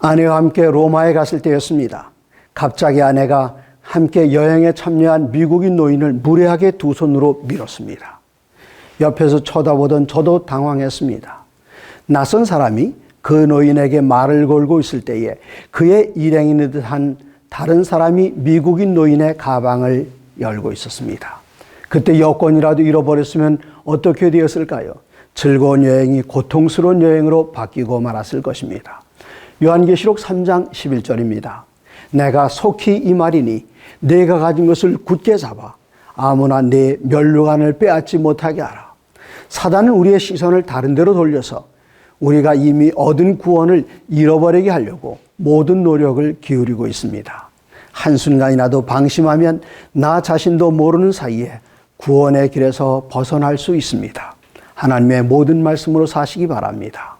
아내와 함께 로마에 갔을 때였습니다. 갑자기 아내가 함께 여행에 참여한 미국인 노인을 무례하게 두 손으로 밀었습니다. 옆에서 쳐다보던 저도 당황했습니다. 낯선 사람이 그 노인에게 말을 걸고 있을 때에 그의 일행인 듯한 다른 사람이 미국인 노인의 가방을 열고 있었습니다. 그때 여권이라도 잃어버렸으면 어떻게 되었을까요? 즐거운 여행이 고통스러운 여행으로 바뀌고 말았을 것입니다. 요한계시록 3장 11절입니다. 내가 속히 이 말이니 내가 가진 것을 굳게 잡아 아무나 내 멸류관을 빼앗지 못하게 하라. 사단은 우리의 시선을 다른 데로 돌려서 우리가 이미 얻은 구원을 잃어버리게 하려고 모든 노력을 기울이고 있습니다. 한순간이라도 방심하면 나 자신도 모르는 사이에 구원의 길에서 벗어날 수 있습니다. 하나님의 모든 말씀으로 사시기 바랍니다.